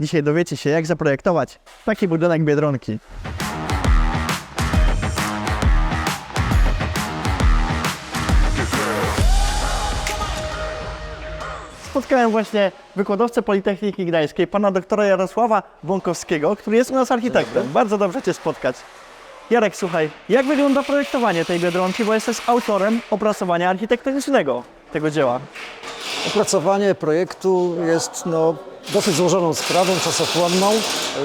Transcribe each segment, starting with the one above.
Dzisiaj dowiecie się, jak zaprojektować taki budynek Biedronki. Spotkałem właśnie wykładowcę Politechniki Gdańskiej, pana doktora Jarosława Bąkowskiego, który jest u nas architektem. Bardzo dobrze Cię spotkać. Jarek, słuchaj, jak wygląda projektowanie tej Biedronki, bo jesteś autorem opracowania architektonicznego tego dzieła. Opracowanie projektu jest no, dosyć złożoną sprawą, czasochłonną.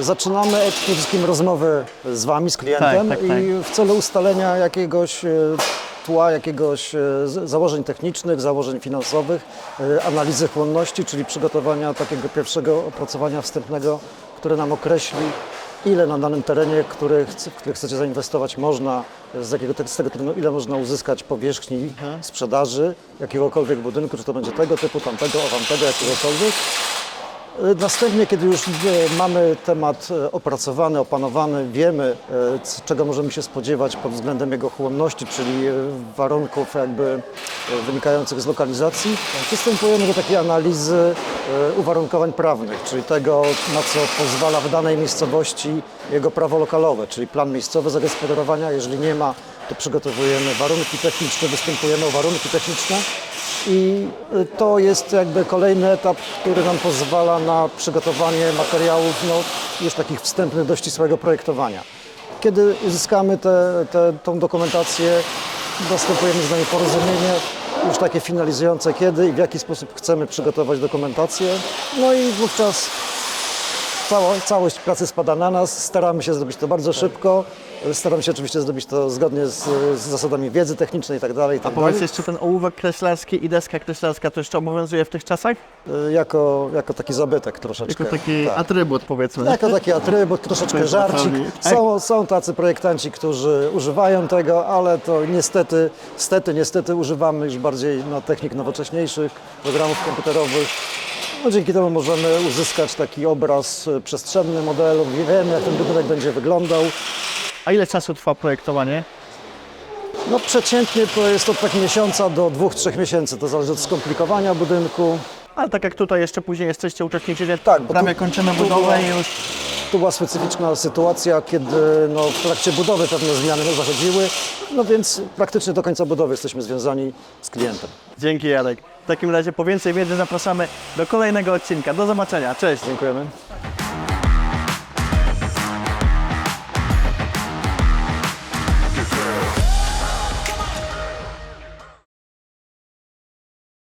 Zaczynamy przede wszystkim rozmowy z Wami, z klientem Tak, tak, tak. i w celu ustalenia jakiegoś e, tła, jakiegoś e, założeń technicznych, założeń finansowych, e, analizy chłonności, czyli przygotowania takiego pierwszego opracowania wstępnego, które nam określi, ile na danym terenie, który, w który chcecie zainwestować, można, z, jakiego, z tego terenu, ile można uzyskać powierzchni sprzedaży jakiegokolwiek budynku, czy to będzie tego typu, tamtego, owamtego, jakiegokolwiek. Y, Następnie, kiedy już y, mamy temat y, opracowany, opanowany, wiemy, czego możemy się spodziewać pod względem jego chłonności, czyli warunków jakby wynikających z lokalizacji, przystępujemy do takiej analizy uwarunkowań prawnych, czyli tego, na co pozwala w danej miejscowości jego prawo lokalowe, czyli plan miejscowy zagospodarowania. Jeżeli nie ma, to przygotowujemy warunki techniczne, występujemy o warunki techniczne. I to jest jakby kolejny etap, który nam pozwala na przygotowanie materiałów no, już takich wstępnych do ścisłego projektowania. Kiedy uzyskamy tę te, tą dokumentację, następujemy z nami porozumienie, już takie finalizujące kiedy i w jaki sposób chcemy przygotować dokumentację. No i wówczas Cała, całość pracy spada na nas. Staramy się zrobić to bardzo szybko. Staramy się oczywiście zrobić to zgodnie z, z zasadami wiedzy technicznej i tak dalej. i A tak powiedz dalej. jeszcze, ten ołówek kreślarski i deska kreślarska to jeszcze obowiązuje w tych czasach? Y, Jako, jako taki zabytek troszeczkę. Jako taki tak. atrybut powiedzmy. Jako taki atrybut, troszeczkę żarcik. Są, są tacy projektanci, którzy używają tego, ale to niestety, stety, niestety używamy już bardziej no, technik nowocześniejszych, programów komputerowych. No, dzięki temu możemy uzyskać taki obraz y, przestrzenny modelu, wiemy jak ten budynek będzie wyglądał. A ile czasu trwa projektowanie? No przeciętnie to jest od tak miesiąca do dwóch, trzech miesięcy, to zależy od skomplikowania budynku. Ale tak jak tutaj jeszcze później jesteście uczestniczycie, Tak, bo prawie tu- kończymy tu budowę była- i już Tu była specyficzna sytuacja, kiedy no, w trakcie budowy pewne zmiany zachodziły, no więc praktycznie do końca budowy jesteśmy związani z klientem. dzięki Jarek. W takim razie po więcej wiedzy zapraszamy do kolejnego odcinka. Do zobaczenia, cześć! Dziękujemy.